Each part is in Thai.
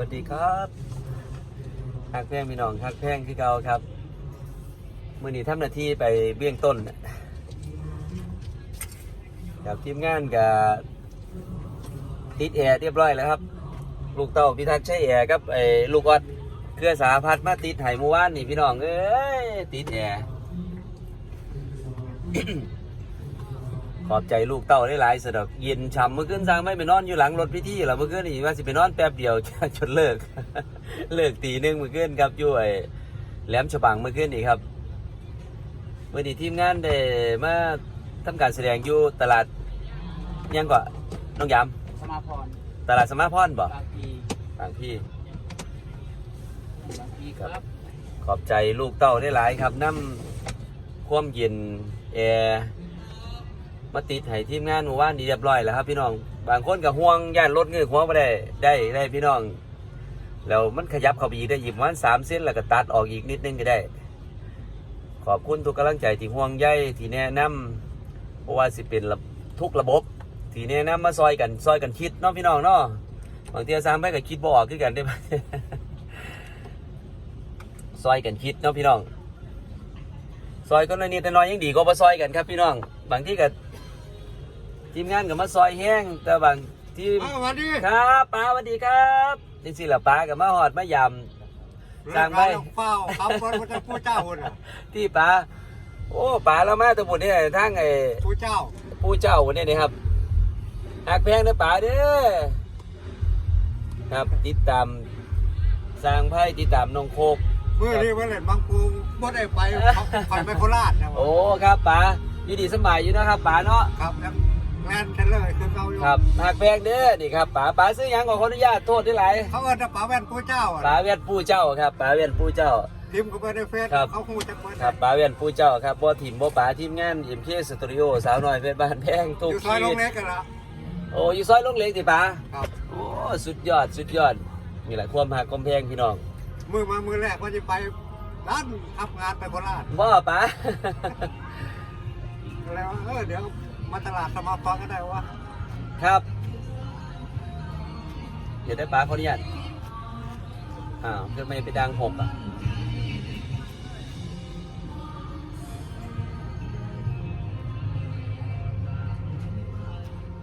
วัสดีครับฮักแพงพี่น้องฮักแพงที่เก่าครับเมื่อนี้ทำหน้าที่ไปเบี้ยงต้นกับทีมงานกับติดแอร์เรียบร้อยแล้วครับ ลูกเต้าพิทักษ์ใช้แอร์กับไอ้ลูกออดเครือสาพัดมาติดไห้เมื่อวานนี่พี่น้องเอ้ยติดแอร์ ขอบใจลูกเต้าได้หลายสะดอกเย็นช่ำเมื่อคืนสร้างไม่ไปนอนอยู่หลังรถพิธีหรอเมื่อคืนนี่ว่าสิไปนอนแป๊บเดียวจนเลิก เลิกตีหนึ่งเมื่อคืนครับอยู่ไอ้แหลมฉบังเมื่อคืนนี่ครับเมื่อนี้ทีมงานได้มาทำการแสดงอยู่ตลาดยังก่อนน้องยสมาพรำตลาดสมาพรบ่บางพีบางพี่บางพีครับ ขอบใจลูกเต้าได้หลายครับน้ำความเย็นแอร์ มาติดให้ทีมงานหมู่บ้านดีเรียบร้อยแล้วครับพี่น้อง บางคนกับห่วงย่านรถเงือกหัวไ่ได้ได้ได้พี่น้อง แล้วมันขยับเข้าไปอีกได้หยิบมันสามเส้นแล้วก็ตัดออกอีกนิดนึงก็ได้ ขอบคุณทุกกำลังใจที่ห่วงใยที่แนะนำเพราะว่าสิเป็นทุกระบบที่แนะนำมาซอยกันซอยกันคิดเนาะพี่น้องเนาะบางทีสามไปก็คิดบ่ออกคือกันได้ไหมซอยกันคิดเนาะพี่น้อง ซอยก็น้อยนิดน้อยยังดีก็มาซอยกันครับพี่น้อง บางที่ก็ ทีมงานก็มาซอยแห้งแต่บางที่อ้าวสวัสดีครับป้าสวัสดีครับจริงๆแล้วป้ากับมาหอดมายำสร้างไว้เรื่องเฝ้าคำคนพระผู้เจ้าคนน่ะที่ป้าโอ้ป้าเรามาแตะบุญนี่ทางไอ้ผู้เจ้าผู้เจ้าวันนี้นี่ครับหักแพงเด้อป้าเด้อครับติดตามสร้างไพ่ติดตามน้องโคกเมื่อนี้วันเล่นบางปูบ่ได้ไปเขาคอยไปโคราชนะโอ้ครับป๋าอยู่ดีสำบายอยู่นะครับป๋าเนาะครับ แล้วแลนเทเลอร์คือเขาอยู่ครับหักแพงเด้อนี่ครับป๋าป๋าซื้อหยังขอขออนุญาตโทษด้วยหลายเขาเอิ้นว่าป๋าแว่นผู้เจ้าอะป๋าเวียนปู่เจ้าครับป๋าเวียนปู่เจ้าพิมพ์เข้าไปในเฟซครับ เขาคงจะเปิดครับป๋าเวียนปู่เจ้าครับบ่ถิ่มบ่ป๋าทีมงานเอ็มเคสตูดิโอสาวน้อยเพชรบ้านแพงอทุกยู่ซอยทีโรงเล็กกันละโอ้อยู่ซอยลงเหล็กสิป๋าครับ โอ้สุดยอดสุดยอดนี่แหละความหักความแพงพี่น้องมือมามือแรกว่าจะไปร้านทำงานไปโคราชบ่ป๋า แล้วาเออเดี๋ยว มาตลาดสมาฟังก็ได้วะครับ เดี๋ยวได้ป๋าขออนุญาตอ้าวเพื่อไม่ไปดังหกอะ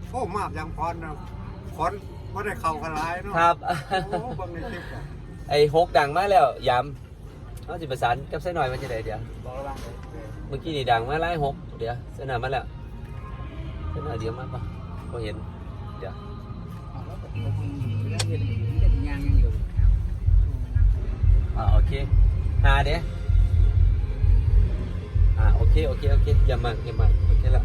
โอ้มาบยังพรนะฝนไม่ได้เข้ากันหลายเนาะครับ โอ้เบางในคลิปอะไอ้หกดังมาแล้วย้ำเอาจิประสานกับเส้นหน่อยมันจะได้เดี๋ยว บอกระวังเลยเมื่อกี้นี่ดังมาไล่หกเดี๋ยวเส้นหน่อยมาแล้ว เส้นหน่อยเดี๋ยวมาปะก็เห็น เดี๋ยวเอาแล้วก็ตัวคุณเรื่องเห็นเห็นยางยังอยู่อ่าโอเคหาเดี๋ยวอ่าโอเค โอเค โอเคอย่ามาอย่ามาโอเคแล้ว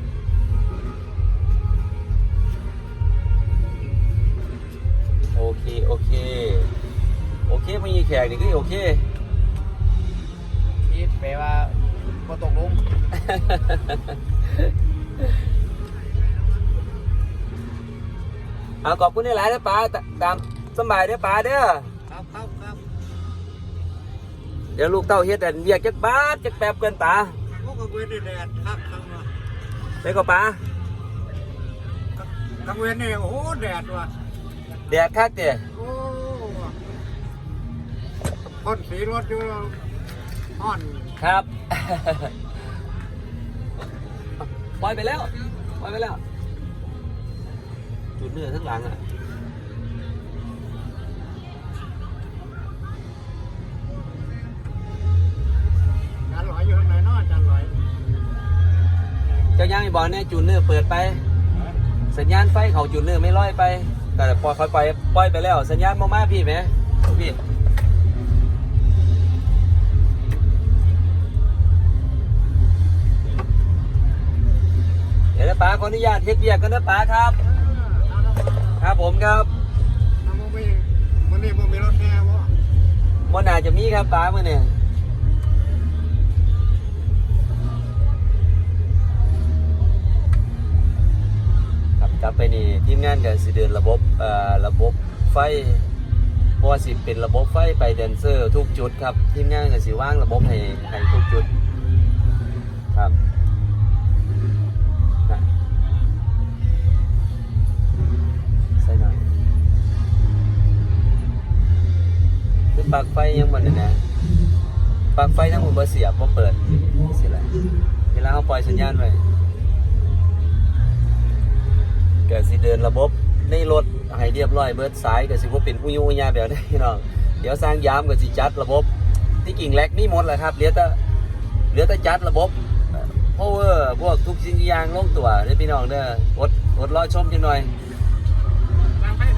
โอเค โอเค โอเคไม่มีแขกนี่ก็โอเคคิดแปลว่าพอตกลง เอาขอบคุณหลายๆนะป้าตตามสำบายเด้อป้าเด้อครับครับครับเดี๋ยวลูกเต้าเฮ็ดแต่เรียกจักบาทจักแป๊บเกินป้าพวกกระเวนนี่แดดครับทั้งวันไปก็ป้ากระเวนนี่โอ้โหแดดว่ะแดดคักเด้โอ้พ่นสีรถอยู่อ่อนครับปล่อยไปแล้วปล่อยไปแล้ว จุดเนื้อทั้งหลังอะจานลอยอยู่ทางไหนเนาะจานลอยเจ้าย่างไอ้บอลเนี่ยจุดเนื้อเปิดไป สัญญาณไฟเขาจุดเนื้อไม่ร้อยไป แต่ปล่อยค่อยไปปล่อยไปแล้ว สัญญาณมามาพี่ไหมพี่เดี๋ยวนะป๋าขออนุญาตเฮ็ดเบียกกันนะป๋าครับ ครับผมครับถ้ามึงไม่มึงนี่มึงมีรถแห่วะวันหนาจะมีครับป๋ามื่อเนี่ยครับกลับไปนี่ทีมงานกันสิเดินระบบเอ่อระบบไฟเพราะว่าสิเป็นระบบไฟไปแดนเซอร์ทุกจุดครับทีมงานกันสิว่างระบบให้ให้ทุกจุดครับ ลั๊กไฟยังบ่ได้นะปลั๊กไฟทั้งหมดบ่เสียบบ่เปิดสิล่ะเวลาเขาปล่อยสัญญาณไว้ก็สิเดินระบบในรถให้เรียบร้อยเบิดสายก็สิบ่เป็นอุยอุยาแบบนี้พี่น้องเดี๋ยวสร้างยามก็สิจัดระบบที่กิ่งแลกนี่หมดแหละครับเหลือแต่เหลือแต่จัดระบบเพราะว่าพวกทุกสิ่งทุกอย่างลงตัวเด้อพี่น้องเด้ออดอดรอชมจังหน่อย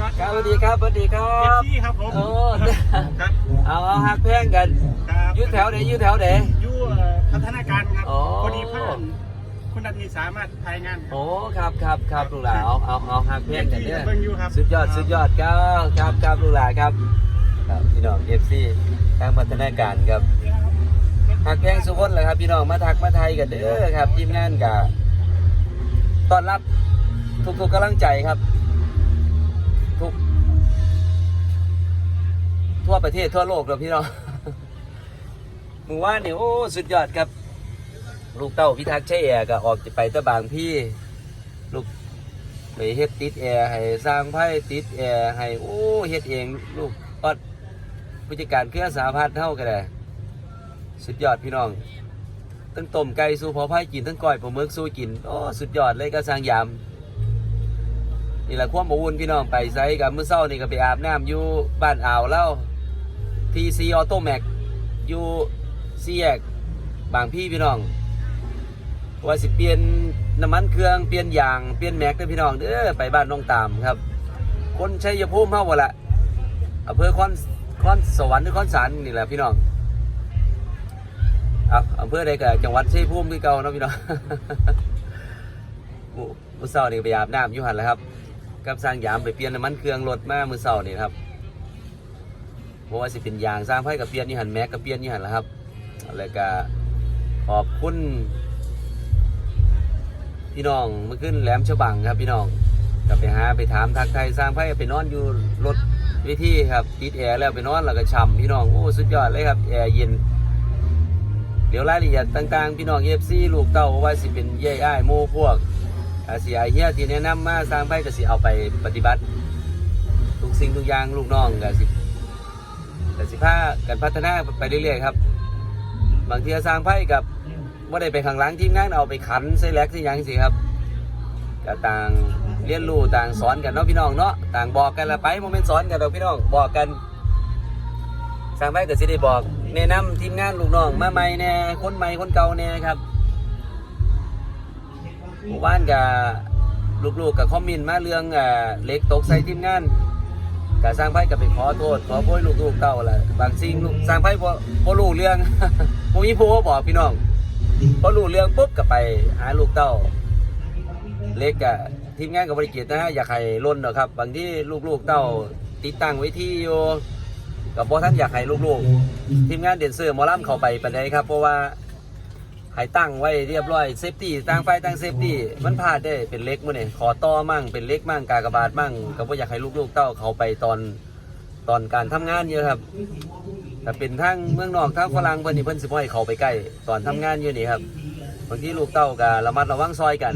ทางไฟช็อตครับสวัสดีครับสวัสดีครัเอฟบซีครับผมโอ้ครับเอาเอาหักแพงกันครับอยืดแถวไหนยืดแถวไหนอยู่เอ่อพัฒนาการครับอ๋อ พอดีเพื่อนคุณนาทีสามารถทายงานครับ โอ้ครับครับครับลูกหลานเอาเอาเอาหักแพงกันเนี่ยเบิ่งอยู่ครับ สุดยอดสุดยอดครับครับครับลูกหลานครับครับพี่น้องเอฟซีทางพัฒนาการครับหักแพงสุขนเลยครับพี่น้องมาทักมาไทยกันเด้อครับทีมงานกับต้อนรับทุกๆกำลังใจครับ ทั่วประเทศทั่วโลกเลยพี่น้องหมือว่านนี่โอ้สุดยอดครับ ลูกเต้าพิทักษ์ใช้แอร์ก็ออกจะไปตะบางพี่ลูกไปเฮ็ดติดแอร์ให้สร้างไพ่ติดแอร์ให้โอ้เฮ็ดเองลูกออดผู้จัดการเครือสาพัฒน์เท่ากันเลยสุดยอดพี่น้องตั้งต้มไก่สู้พอไพ่กินทั้งก้อยปลาหมึกสู้กินโอ้สุดยอดเลยก็สร้างยามนี่แหละความอบอุ่นพี่น้องไปไซกับมื้อเช้านี่ก็ไปอาบน้ำอยู่บ้านอ่าวเล่า ทีซีออโต้แม็กอยู่ซีแยกบางพี่พี่น้องว่าสิเปลี่ยนน้ำมันเครื่องเปลี่ยนยางเปลี่ยนแม็กเด้อพี่น้องเด้อไปบ้านน้องตามครับ คนชัยภูมิเฮาบ่ละอำเภอคอนคอนสวรรค์หรือคอนสารนี่แหละพี่น้องเอาอำเภอใดก็จังหวัดชัยภูมิคือเก่าเนาะพี่น้องมือมื้อเช้านี่ไปอาบน้ำอยู่หั่นแหละครับ กับสร้างยามไปเปลี่ยนน้ำมันเครื่องรถมามื้อเช้านี่ครับ เพราะว่าสิเป็นยางสร้างไฟกับเปียนนี่หันแม็กกับเปียนนี่หันแหละครับแล้วก็ขอบคุณพี่น้องเมื่อขึ้นแหลมฉบังครับพี่น้องก็ไปหาไปถามทักไทยสร้างไพ่ไปนอนอยู่รถวิธีครับติดแอร์แล้วไปนอนแล้วก็ช่ำพี่น้องโอ้สุดยอดเลยครับแอร์เย็นเดี๋ยวรายละเอียดต่างๆ พี่น้องเอฟซีลูกเต้าว่าสิเป็นเย่อ้โม่พวกอาเสียเฮียที่แนะนำมาสร้างไพ่ก็สิเอาไปปฏิบัติ ทุกสิ่งทุกอย่างลูกน้องก็สิ ก็สิพากันพัฒนาไปเรื่อยๆครับ บางทีสร้างไพ่กับว่าได้ไปข้างหลังทีมงานเอาไปขันใส่แล็กใส่ยังสิครับก็ต่างเรียนรู้ต่างสอนกันเนาะพี่น้องเนาะต่างบอกกันละไปโมเมนต์สอนกันเราพี่น้องบอกกัน สร้างไปก็สิได้บอกแนะนำทีมงานลูกน้องมาใหม่แน่คนใหม่คนเก่าแน่ครับหมู่บ้านกับลูกๆกับคอมเมนมาเรื่องเอ่อเล็กตกใส่ทีมงาน ก็สร้างไพ่ก็ไปขอโทษขอโพยลูกๆเก่าแหละบางสิ่งลูกสร้างไพ่บ่บ่รู้เรื่องบ่มีผู้มาบอกพี่น้องพอรู้เรื่องปุ๊บก็ไปหาลูกเต้า เล็กอะทีมงานกับบริเกตนะฮะอยากให้ล้นหรอกครับ บางที่ลูกๆเต้าติดตั้งไว้ที่อยู่กับบอท่านอยากให้ลูกๆ ทีมงานเดนเซอร์หมอลำเข้าไปปันใดครับ เพราะว่า ให้ตั้งไว้เรียบร้อยเซฟตี้ตั้งไฟตั้งเซฟตี้มันพลาดได้เป็นเล็กมั้งเนี่ยขอต่อมั่งเป็นเล็กมั่งกากบาทมั่งก็บ่อยากให้ลูกๆเต้าเขาไปตอนตอนการทำงานเยอะครับถ้าเป็นทางเมืองนอกทางฝรั่งเพิ่นนี่เพิ่นสิบ่ให้เขาไปใกล้ตอนทำงานอยู่นี่ครับบางทีลูกเต้าก็ระมัดระวังซอยกัน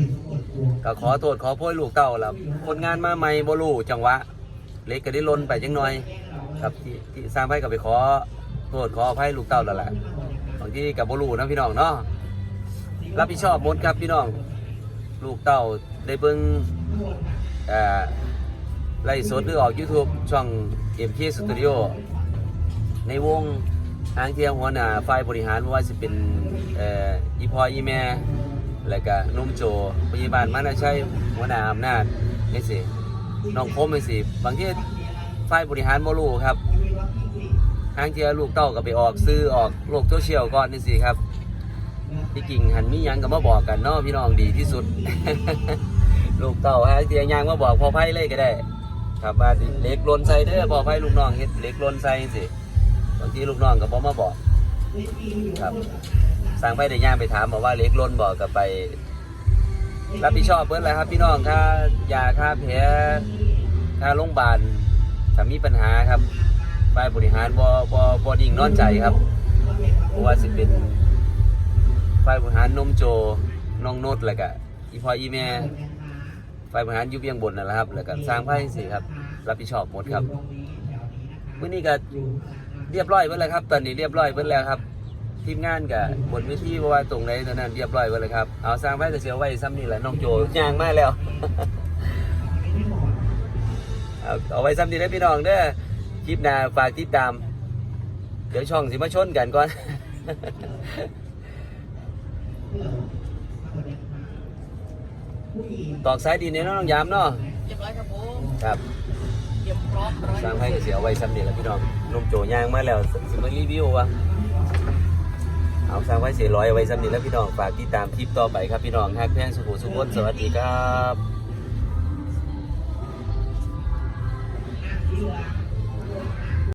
ก็ขอโทษขอโพยลูกเต้าแล้วคนงานมาใหม่บ่รู้จังหวะเล็กก็ได้ลนไปจังหน่อย ครับที่ที่สร้างไผก็ไปขอโทษขออภัยลูกเต้าแล้วแหละบางทีก็บ่รู้นะพี่น้องเนาะ รับผิดชอบหมดครับพี่น้อง ลูกเต้าได้เบิ่งไล่สดหรือออก YouTube ช่อง MK Studio ในวงทางเทียหัวหน้าฝ่ายบริหารว่าสิเป็นอ,อีพออีแม่แล้วก็นุ่มโจพยาบาลมานาชัยหัวหน้าอำนาจนี่สิน้องคมนี่สิบางทีฝ่ายบริหารบ่รู้ครับทางเทียลูกเต้าก็ไปออกซื้อออกโลกโซเชียลก่อนนี่สิครับ ที่กิ่งหันมียังก็มาบอกกันเนาะพี่น้องดีที่สุด ลูกเต้าฮะเที่ยวยางมาบอกพอไพ่เลยก็ได้ ครับว่าเล็กลนใส่เด้อพอไพ่ลูกน้องเฮ็ดเล็กลนใส่สิบางทีลูกน้องก็บอมาบอก ครับสั่งไปได้ย่างไปถามบอกว่าเล็กลนบอกก็ไป รับผิดชอบเพิ่นแหละครับ พี่น้องค่ายาค่าแผลค่าโรงพยาบาลถ้ามีปัญหาครับฝ่ายบริหารบ่บ่บ่ดิ่งนอนใจครับเพราะว่าสิเป็น ฝ่ายบริหารนมโจน้องโนดแล้วก็อีพ่ออีแม่ฝ่ายบริหารยู่เบียงบนนั่นแหละครับแล้วก็สร้างไพ่สิครับ รับผิดชอบหมดครับเมื้อนี้ก็เรียบร้อยเบิดแล้วครับ ตอนนี้เรียบร้อยเบิดแล้วครับทีมงานกับบนเวทีว่าตรงไหนตอนนั้นเรียบร้อยเบิดเลยครับเอาสร้างไว้ก็เสียไว้ซ้ำนี่แหละน้องโจยางมาแล้วเอาเอาไว้ซ้ำนี่นะพี่น้องเด้อคลิปหน้าฝากติดตาม เดี๋ยวช่องสิมาชนกันก่อน ตอกสายดีเนี่ยเนาะน้องยามเนาะเรียบร้อยครับผมครับเตรียมพร้อมร้อยสร้างให้ก็เสียไว้ซ้ำนี่แหละพี่น้องนมโจย่างมาแล้วสิมารีวิววะเอาสร้างไว้เสียร้อยไว้ซ้ำนี่แล้วพี่น้องฝากติดตามคลิปต่อไปครับพี่น้องฮักแพงสุขุสุขนสวัสดีครับ